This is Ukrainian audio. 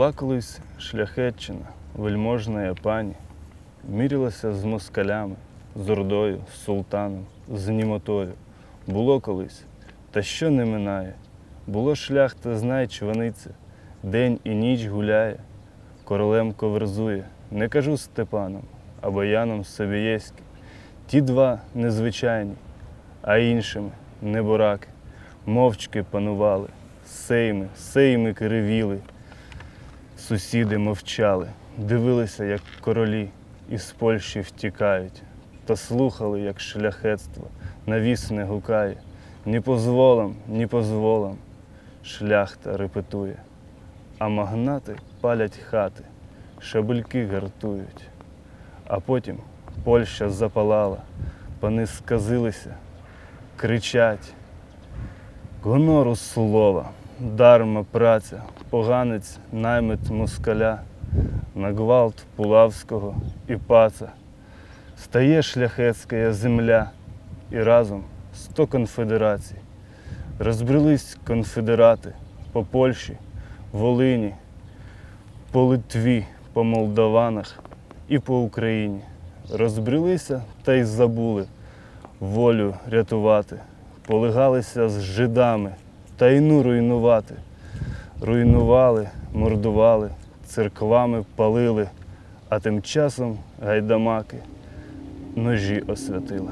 Колись шляхетчина, вельможна пані, мірилася з москалями, з ордою, з султаном, з німотою. Було колись, та що не минає. Було шляхта, знай, чваниця, день і ніч гуляє, королем коверзує, не кажу Степаном або Яном Собієським. Ті два незвичайні, а іншими небораки, мовчки панували, сейми, сейми кривіли. Сусіди мовчали, дивилися, як королі із Польщі втікають, та слухали, як шляхетство навісне гукає. Ні позволам, ні позволам, шляхта репетує, а магнати палять хати, шабельки гартують. А потім Польща запалала, пани сказилися, кричать. Гонору слова, дарма праця, поганець наймит москаля, на гвалт Пулавського і паца. Стає шляхетська земля, і разом сто конфедерацій. Розбрелись конфедерати по Польщі, Волині, по Литві, по Молдаванах і по Україні. Розбрелися та й забули волю рятувати, полигалися з жидами та й руйнувати. Руйнували, мордували, церквами палили, а тим часом гайдамаки ножі освятили.